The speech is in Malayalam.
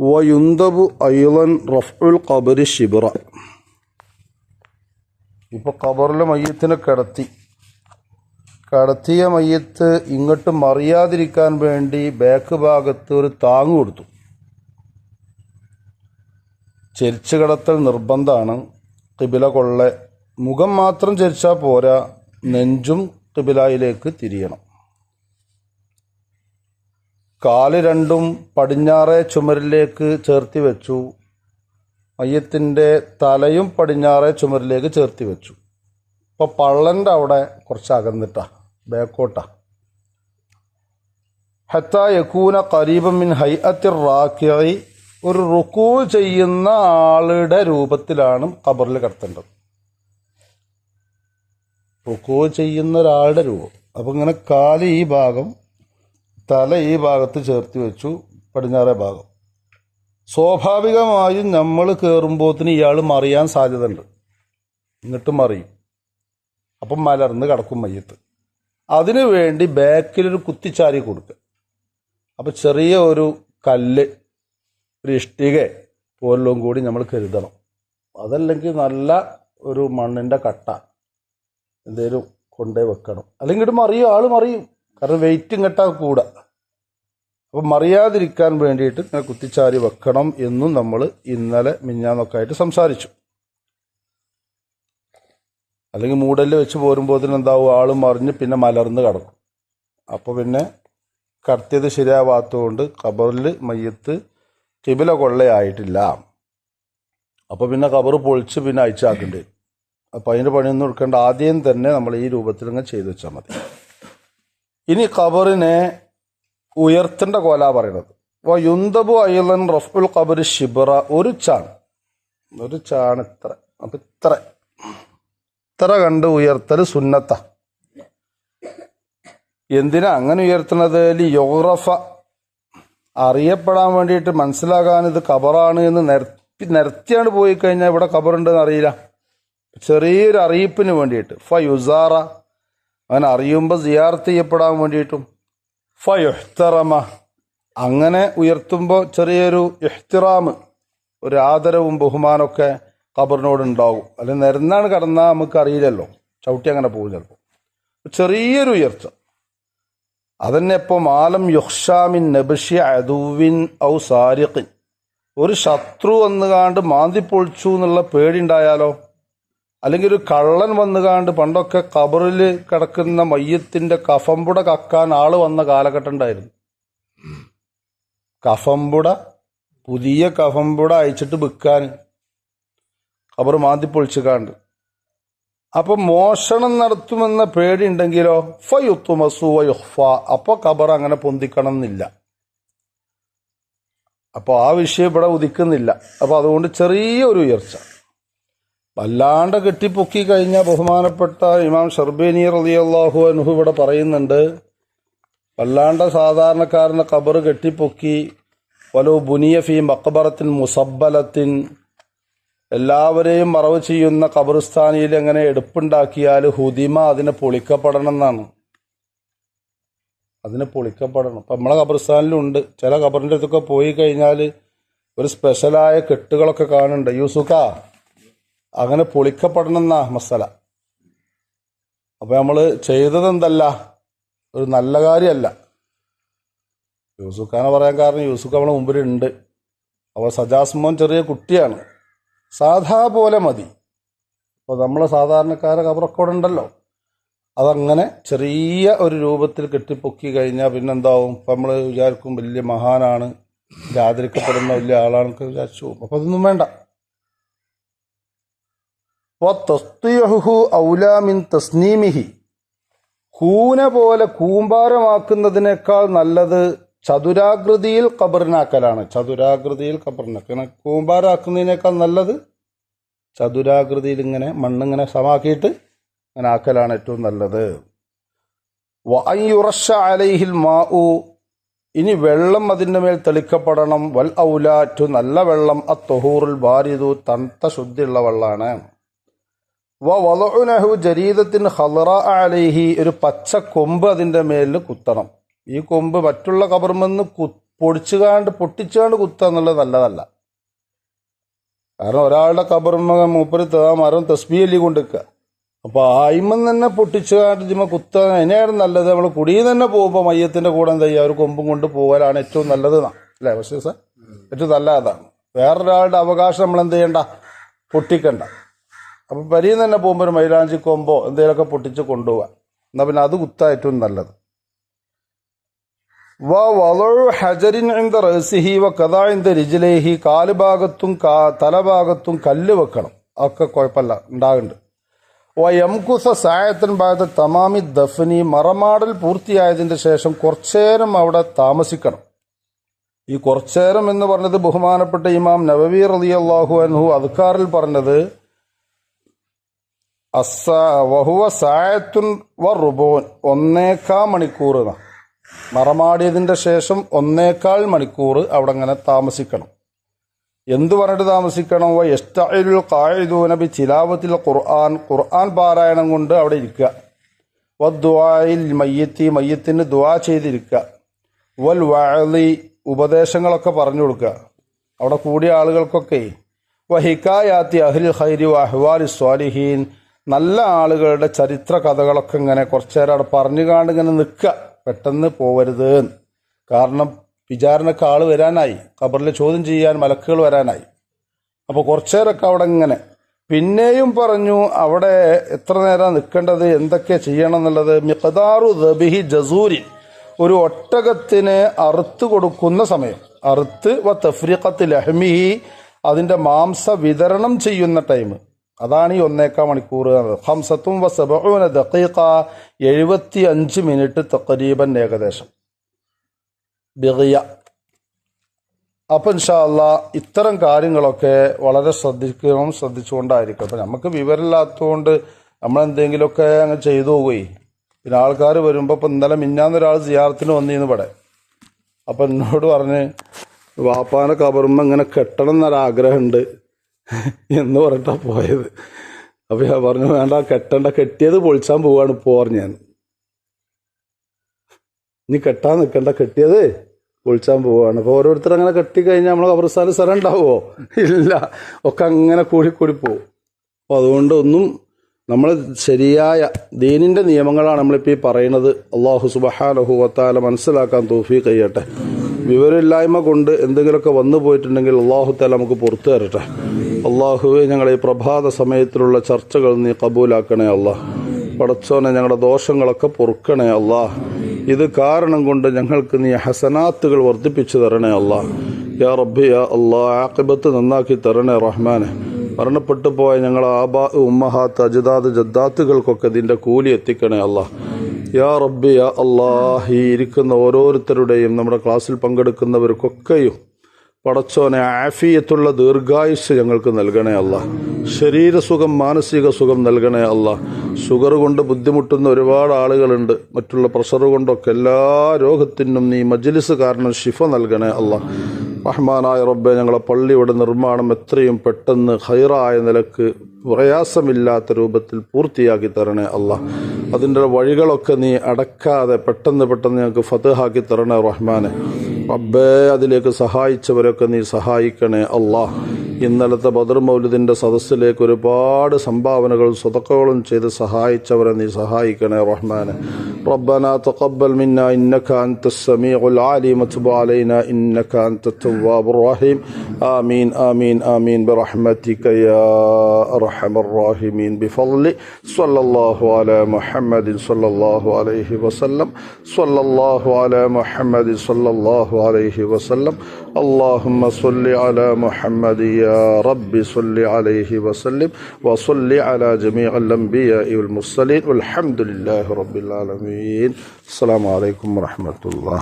വയുന്തബു അയ്ലൻ റഫുൽ ഖബറി ഷിബറ ഇപ്പോൾ ഖബറിലെ മയ്യത്തിനെ കിടത്തി. കടത്തിയ മയ്യത്ത് ഇങ്ങോട്ട് മറിയാതിരിക്കാൻ വേണ്ടി ബാക്ക് ഭാഗത്ത് ഒരു താങ് കൊടുത്തു. ചെരിച്ചു കിടത്തൽ നിർബന്ധമാണ്. കിബില കൊള്ളെ. മുഖം മാത്രം ചരിച്ചാൽ പോരാ. നെഞ്ചും കിബിലായിലേക്ക് തിരിയണം. കാൽ രണ്ടും പടിഞ്ഞാറേ ചുമരിലേക്ക് ചേർത്തി വെച്ചു. മയ്യത്തിന്റെ തലയും പടിഞ്ഞാറേ ചുമരിലേക്ക് ചേർത്തി വെച്ചു. ഇപ്പോൾ പള്ളന്റെ അവിടെ കുറച്ച് അകന്നിട്ടാ ബേക്കോട്ടാ. ഹത്ത യക്കൂന കരീബം മിൻ ഹൈഅത്തിർ റാക്കിയായി ഒരു റുക്കൂ ചെയ്യുന്ന ആളുടെ രൂപത്തിലാണ് ഖബറിൽ കിടത്തേണ്ടത്. റുക്കൂ ചെയ്യുന്ന ഒരാളുടെ രൂപം. അപ്പം ഇങ്ങനെ കാൽ ഈ ഭാഗം തല ഈ ഭാഗത്ത് ചേർത്ത് വെച്ചു പടിഞ്ഞാറേ ഭാഗം. സ്വാഭാവികമായും നമ്മൾ കയറുമ്പോത്തിന് ഇയാൾ മറിയാൻ സാധ്യതയുണ്ട്. എന്നിട്ട് മറിയും. അപ്പം മലർന്ന് കിടക്കും മയ്യത്ത്. അതിനു വേണ്ടി ബാക്കിലൊരു കുത്തിച്ചാരി കൊടുക്കുക. അപ്പോൾ ചെറിയ ഒരു കല്ല് ഒരു ഇഷ്ടിക പോലും കൂടി നമ്മൾ കരുതണം. അതല്ലെങ്കിൽ നല്ല ഒരു മണ്ണിന്റെ കട്ട എന്തേലും കൊണ്ടേ വെക്കണം. അല്ലെങ്കിൽ മറിയും ആൾ മറിയും. കാരണം വെയിറ്റ് ഇങ്ങോട്ടാ കൂടുക അപ്പം മറിയാതിരിക്കാൻ വേണ്ടിയിട്ട് ഇങ്ങനെ കുത്തിച്ചാരി വെക്കണം എന്നും നമ്മൾ ഇന്നലെ മിഞ്ഞാന്നൊക്കെ ആയിട്ട് സംസാരിച്ചു. അല്ലെങ്കിൽ മൂടൽ വെച്ച് പോരുമ്പോൾ എന്താവും? ആൾ മറിഞ്ഞ് പിന്നെ മലർന്ന് കിടക്കും. അപ്പോൾ പിന്നെ കടത്തിയത് ശരിയാവാത്തതുകൊണ്ട് ഖബറിൽ മയ്യത്ത് കിബില കൊള്ളയായിട്ടില്ല. അപ്പോൾ പിന്നെ കബറ് പൊളിച്ച് പിന്നെ അയച്ചാക്കേണ്ടി. വരും അപ്പോൾ അതിന്റെ പണിയൊന്നും എടുക്കേണ്ട. ആദ്യം തന്നെ നമ്മൾ ഈ രൂപത്തിൽ അങ്ങ് ചെയ്തു വെച്ചാൽ മതി. ഇനി ഖബറിനെ ഉയർത്തേണ്ട കോല പറയുന്നത്. അപ്പോൾ യുന്തബു അയ്യലൻ റഫുൽ ഖബർ ഷിബറ ഒരു ചാൺ. ഒരു ചാൺ ഇത്ര. അപ്പം ഇത്ര. ഇത്ര കണ്ട് ഉയർത്തൽ സുന്നത്ത. എന്തിനാ അങ്ങനെ ഉയർത്തുന്നത്? യോറഫ അറിയപ്പെടാൻ വേണ്ടിയിട്ട് മനസ്സിലാകാൻ ഇത് ഖബറാണ് എന്ന് നിരത്തി നിരത്തിയാണ് പോയി കഴിഞ്ഞാൽ ഇവിടെ ഖബറുണ്ടെന്ന് അറിയില്ല. ചെറിയൊരു അറിയിപ്പിന് വേണ്ടിയിട്ട്. ഫ യുസാറ. അങ്ങനെ അറിയുമ്പോൾ സിയാർത്ത് ചെയ്യപ്പെടാൻ വേണ്ടിയിട്ടും. ഫയുഹ്തറമ. അങ്ങനെ ഉയർത്തുമ്പോൾ ചെറിയൊരു ഇഹ്തിറാമ് ഒരു ആദരവും ബഹുമാനമൊക്കെ കബറിനോട് ഉണ്ടാവും അല്ലെ നിരന്നാണ് കടന്നാൽ നമുക്ക് അറിയില്ലല്ലോ ചവിട്ടി അങ്ങനെ പോകും ചിലപ്പോൾ ചെറിയൊരു ഉയർച്ച. അതന്നെ ഇപ്പോൾ മാലം യുഹ്ഷാമിൻ നബിഷി അദുവിൻ ഔ സാരിഖിൻ. ഒരു ശത്രു വന്നുകാണ്ട് മാന്തി പൊളിച്ചു എന്നുള്ള പേടിയുണ്ടായാലോ? അല്ലെങ്കിൽ ഒരു കള്ളൻ വന്നുകാണ്ട് പണ്ടൊക്കെ കബറിൽ കിടക്കുന്ന മയ്യത്തിന്റെ കഫമ്പുട കക്കാൻ ആൾ വന്ന കാലഘട്ടം ഉണ്ടായിരുന്നു. കഫമ്പുട പുതിയ കഫമ്പുട അയച്ചിട്ട് വിൽക്കാൻ കബർ മാന്തി പൊളിച്ചുകാണ്ട് അപ്പൊ മോഷണം നടത്തുമെന്ന പേടി ഉണ്ടെങ്കിലോ ഫയുത്തുമസു വയുഹ്ഫ അപ്പൊ കബർ അങ്ങനെ പൊന്തിക്കണം എന്നില്ല അപ്പൊ ആ വിഷയം ഇവിടെ ഉദിക്കുന്നില്ല. അപ്പൊ അതുകൊണ്ട് ചെറിയൊരു ഉയർച്ച. വല്ലാണ്ട് കെട്ടിപ്പൊക്കി കഴിഞ്ഞ ബഹുമാനപ്പെട്ട ഇമാം ഷർബേനി അള്ളാഹു അനുഹു ഇവിടെ പറയുന്നുണ്ട് വല്ലാണ്ട് സാധാരണക്കാരന് ഖബർ കെട്ടിപ്പൊക്കി വലോ ബുനിയഫി മക്ബറത്തിൻ മുസബ്ബലത്തിൻ എല്ലാവരെയും മറവ് ചെയ്യുന്ന ഖബർസ്ഥാനിയിൽ എങ്ങനെ എടുപ്പുണ്ടാക്കിയാൽ ഹുദിമ അതിനെ പൊളിക്കപ്പെടണം എന്നാണ് അതിന് പൊളിക്കപ്പെടണം. ഇപ്പം നമ്മളെ ഖബർസ്ഥാനിലുണ്ട്. ചില ഖബറിന്റെ അടുത്തൊക്കെ പോയി കഴിഞ്ഞാൽ ഒരു സ്പെഷ്യലായ കെട്ടുകളൊക്കെ കാണുന്നുണ്ട്. യൂസുക്ക അങ്ങനെ പൊളിക്കപ്പെടണം എന്നാ മസല. അപ്പൊ നമ്മൾ ചെയ്തത് എന്തല്ല ഒരു നല്ല കാര്യമല്ല യൂസുഖാനെ പറയാൻ കാരണം യൂസുഖ് നമ്മളെ മുമ്പിലുണ്ട്. അവ സജാസ്മോൻ ചെറിയ കുട്ടിയാണ്. സാധാ പോലെ മതി. അപ്പോൾ നമ്മളെ സാധാരണക്കാരെ കബറക്കോടെ ഉണ്ടല്ലോ. അതങ്ങനെ ചെറിയ ഒരു രൂപത്തിൽ കെട്ടിപ്പൊക്കി കഴിഞ്ഞാൽ പിന്നെന്താവും? ഇപ്പം നമ്മൾ വിചാരിക്കും വലിയ മഹാനാണ്. ആദരിക്കപ്പെടുന്ന വലിയ ആളാണെന്നൊക്കെ വിചാരിച്ചു പോകും. അപ്പം അതൊന്നും വേണ്ട. വസ്തിയഹു ഔലാമിൻ തസ്നീമിഹി. കൂന പോലെ കൂമ്പാരമാക്കുന്നതിനേക്കാൾ നല്ലത് ചതുരാകൃതിയിൽ കബറിനാക്കലാണ് ചതുരാകൃതിയിൽ കബറിനാക്കൽ കൂമ്പാരാക്കുന്നതിനേക്കാൾ നല്ലത് ചതുരാകൃതിയിൽ ഇങ്ങനെ മണ്ണിങ്ങനെ സമാക്കിയിട്ട് അങ്ങനെ ആക്കലാണ് ഏറ്റവും നല്ലത്. വയുറഷ അലൈഹിൽ മാഉ. ഇനി വെള്ളം അതിന്റെ മേൽ തെളിക്കപ്പെടണം. വൽ ഔലാറ്റു നല്ല വെള്ളം അത്തൊഹൂറുൽ ബാരിദു. തണുത്ത ശുദ്ധിയുള്ള വെള്ളമാണ് വലഹു ജരീദത്തിൻ ഹലറ അലൈഹി ഒരു പച്ച കൊമ്പ് അതിന്റെ മേലിൽ കുത്തണം. ഈ കൊമ്പ് മറ്റുള്ള കബർമെന്ന് പൊടിച്ചുകാണ്ട് പൊട്ടിച്ചുകാണ്ട് കുത്തുക എന്നുള്ളത് നല്ലതല്ല. കാരണം ഒരാളുടെ കബർമ മൂപ്പര് ആ മരം തസ്ബിയല്ലി കൊണ്ടിരിക്കുക അപ്പോൾ ആയിമ്മൻ തന്നെ പൊട്ടിച്ചുകാണ്ട് ചുമ കുത്തുക അതിനെയാണ് നല്ലത്. നമ്മൾ കുടിയിൽ തന്നെ പോകുമ്പോൾ മയ്യത്തിന്റെ കൂടെ എന്താ ചെയ്യുക? ഒരു കൊമ്പും കൊണ്ട് പോകലാണ് ഏറ്റവും നല്ലത് അല്ലേ പക്ഷേ സാർ? ഏറ്റവും നല്ല അതാണ്. വേറൊരാളുടെ അവകാശം നമ്മൾ എന്ത് ചെയ്യണ്ട? പൊട്ടിക്കണ്ട. അപ്പൊ പരിയിൽ തന്നെ പോകുമ്പോൾ ഒരു മൈലാഞ്ചി കൊമ്പോ എന്തെങ്കിലുമൊക്കെ പൊട്ടിച്ച് കൊണ്ടുപോകാം എന്നാൽ പിന്നെ അത് കുത്ത ഏറ്റവും നല്ലത്. വ വളഴു ഹജരിൻ റസിഹി വ കഥാ ഇന്ത രിജിലേഹി കാലുഭാഗത്തും കാ തലഭാഗത്തും കല്ല് വെക്കണം. ഒക്കെ കുഴപ്പമില്ല ഉണ്ടാകുന്നുണ്ട് വ യംകുസ സായത്തിൻ ഭാഗത്ത് തമാമി ദഫനി മറമാടൽ പൂർത്തിയായതിന്റെ ശേഷം കുറച്ചേരം അവിടെ താമസിക്കണം. ഈ കുറച്ചേരം എന്ന് പറഞ്ഞത് ബഹുമാനപ്പെട്ട ഇമാം നവവി അള്ളാഹു അൻഹു അദ്കാറിൽ പറഞ്ഞത് അസ വഹുവ സായത്തുൻ വ റുബോൻ ഒന്നേക്കാ മണിക്കൂർ എന്നാ. മറമാടിയതിന്റെ ശേഷം ഒന്നേക്കാൾ മണിക്കൂർ അവിടെ അങ്ങനെ താമസിക്കണം. എന്തു പറഞ്ഞിട്ട് താമസിക്കണം? വ എസ്റ്റു കായുനബി ചിലാവത്തിൽ ഖുർആൻ ഖുർആൻ പാരായണം കൊണ്ട് അവിടെ ഇരിക്കുക. വ ദുആയിൽ മയ്യത്തി മയ്യത്തിന് ദുആ ചെയ്തിരിക്കുക. വൽ വഅലി ഉപദേശങ്ങളൊക്കെ പറഞ്ഞു കൊടുക്കുക. അവിടെ കൂടിയ ആളുകൾക്കൊക്കെ വ ഹിക്കായാത്തി അഹ്ലിൽ ഖൈരി വ അഹ്വാലി സ്വാലിഹീൻ നല്ല ആളുകളുടെ ചരിത്ര കഥകളൊക്കെ ഇങ്ങനെ കുറച്ചേരം അവിടെ പറഞ്ഞു കാണ്ട് ഇങ്ങനെ നിൽക്കുക. പെട്ടെന്ന് പോവരുത് കാരണം വിചാരണക്ക് ആൾ വരാനായി. ഖബറിൽ ചോദ്യം ചെയ്യാൻ മലക്കുകൾ വരാനായി. അപ്പോൾ കുറച്ചേരൊക്കെ അവിടെ ഇങ്ങനെ. പിന്നെയും പറഞ്ഞു അവിടെ എത്ര നേരം നിൽക്കേണ്ടത്? എന്തൊക്കെ ചെയ്യണം എന്നുള്ളത് മിഖദാറു ദബിഹി ജസൂരി ഒരു ഒട്ടകത്തിന് അറുത്ത് കൊടുക്കുന്ന സമയം. അറുത്ത് വ തഫ്രീഖത്ത് ലഹ്മിഹി. അതിന്റെ മാംസ വിതരണം ചെയ്യുന്ന ടൈം. അതാണ് ഈ ഒന്നേക്കാ മണിക്കൂർ ഹംസത്തും വ സബഊന ദഖീഖ എഴുപത്തി അഞ്ച് മിനിറ്റ് തക്കരീബൻ ഏകദേശം. ബിഗിയ. അപ്പം ഇൻഷാല്ല ഇത്തരം കാര്യങ്ങളൊക്കെ വളരെ ശ്രദ്ധിക്കണം ശ്രദ്ധിച്ചുകൊണ്ടായിരിക്കും. അപ്പം നമുക്ക് വിവരമില്ലാത്തതുകൊണ്ട് നമ്മൾ എന്തെങ്കിലുമൊക്കെ അങ്ങ് ചെയ്തു പോയി. പിന്നെ ആൾക്കാർ വരുമ്പോൾ ഇപ്പം ഇന്നലെ മിന്നാന്നൊരാൾ സിയാറത്തിന് വന്നിരുന്നു ഇവിടെ. അപ്പം എന്നോട് പറഞ്ഞ് വാപ്പാനെ കബറുമ്പോൾ ഇങ്ങനെ കെട്ടണം എന്നൊരാഗ്രഹമുണ്ട്. എന്ന് പറഞ്ഞിട്ടാണ് പോയത്. അപ്പം ഞാൻ പറഞ്ഞു വേണ്ട കെട്ടണ്ട. കെട്ടിയത് പൊളിച്ചാൻ പോവാണ് പറഞ്ഞു ഞാൻ. ഇനി കെട്ടാൻ നിൽക്കണ്ട കെട്ടിയത് പൊളിച്ചാൻ പോവാണ്. അപ്പോൾ ഓരോരുത്തർ അങ്ങനെ കെട്ടി കഴിഞ്ഞാൽ നമ്മൾ കബർസ്ഥാനം സ്ഥലം ഉണ്ടാവുമോ? ഇല്ല. ഒക്കെ അങ്ങനെ കൂടിക്കൂടി പോവും. അപ്പോൾ അതുകൊണ്ട് ഒന്നും നമ്മൾ ശരിയായ ദീനിന്റെ നിയമങ്ങളാണ് നമ്മളിപ്പോൾ ഈ പറയുന്നത്. അള്ളാഹു സുബഹാനഹുവത്താല മനസ്സിലാക്കാൻ തോഫി കഴിയട്ടെ വിവരമില്ലായ്മ കൊണ്ട് എന്തെങ്കിലുമൊക്കെ വന്നു പോയിട്ടുണ്ടെങ്കിൽ അള്ളാഹു തല നമുക്ക് പുറത്തു തരട്ടെ. അള്ളാഹുവെ ഞങ്ങളെ ഈ പ്രഭാത സമയത്തിലുള്ള ചർച്ചകൾ നീ കബൂലാക്കണേ അള്ളാഹ് പടച്ചോനെ ഞങ്ങളുടെ ദോഷങ്ങളൊക്കെ പൊറുക്കണേ അല്ല. ഇത് കാരണം കൊണ്ട് ഞങ്ങൾക്ക് നീ ഹസനാത്തുകൾ വർദ്ധിപ്പിച്ചു തരണേ അല്ല. യാ റബ്ബി യാ അല്ലാ ആക്കിബത്ത് നന്നാക്കി തരണേ റഹ്മാനെ. മരണപ്പെട്ടു പോയ ഞങ്ങളെ ആബാ ഉമ്മഹാത്ത് അജിതാദ് ജദ്ദാത്തുകൾക്കൊക്കെ ഇതിന്റെ കൂലി എത്തിക്കണേ അല്ലാ. യാ റബ്ബി യാ അള്ളാഹി ഇരിക്കുന്ന ഓരോരുത്തരുടെയും നമ്മുടെ ക്ലാസ്സിൽ പങ്കെടുക്കുന്നവർക്കൊക്കെയും പടച്ചോനെ ആഫിയത്തുള്ള ദീർഘായുസ് ഞങ്ങൾക്ക് നൽകണേ അല്ല ശരീരസുഖം മാനസിക സുഖം നൽകണേ അല്ല ഷുഗർ കൊണ്ട് ബുദ്ധിമുട്ടുന്ന ഒരുപാട് ആളുകളുണ്ട്. മറ്റുള്ള പ്രഷർ കൊണ്ടൊക്കെ എല്ലാ രോഗത്തിനും നീ മജ്ലിസ് കാരണം ഷിഫ നൽകണേ അല്ല റഹ്മാനായ റബ്ബെ ഞങ്ങളെ പള്ളിയുടെ നിർമ്മാണം എത്രയും പെട്ടെന്ന് ഹൈറായ നിലയ്ക്ക് പ്രയാസമില്ലാത്ത രൂപത്തിൽ പൂർത്തിയാക്കി തരണേ അല്ല അതിന്റെ വഴികളൊക്കെ നീ അടക്കാതെ പെട്ടെന്ന് പെട്ടെന്ന് ഞങ്ങൾക്ക് ഫതഹാക്കി തരണേ റഹ്മാനെ. റബ്ബേ അതിലേക്ക് സഹായിച്ചവരൊക്കെ നീ സഹായിക്കണേ അല്ലാ ഇന്നലത്തെ ബദർ മൗലിദിന്റെ സദസ്സിലേക്ക് ഒരുപാട് സംഭാവനകളും സ്വതക്കകളും ചെയ്ത് സഹായിച്ചവരെ നീ സഹായിക്കണേ റഹ്മാനെ ربنا تقبل منا إنك أنت السميع العليم وتب علينا إنك أنت التواب الرحيم آمين آمين آمين برحمتك يا أرحم الراحمين بفضل صلى الله على محمد صلى الله عليه وسلم صلى الله على محمد صلى الله عليه وسلم اللهم صل على محمد يا رب صل عليه وسلم وصل على جميع الأنبياء والمرسلين والحمد لله رب العالمين. السلام عليكم ورحمة الله.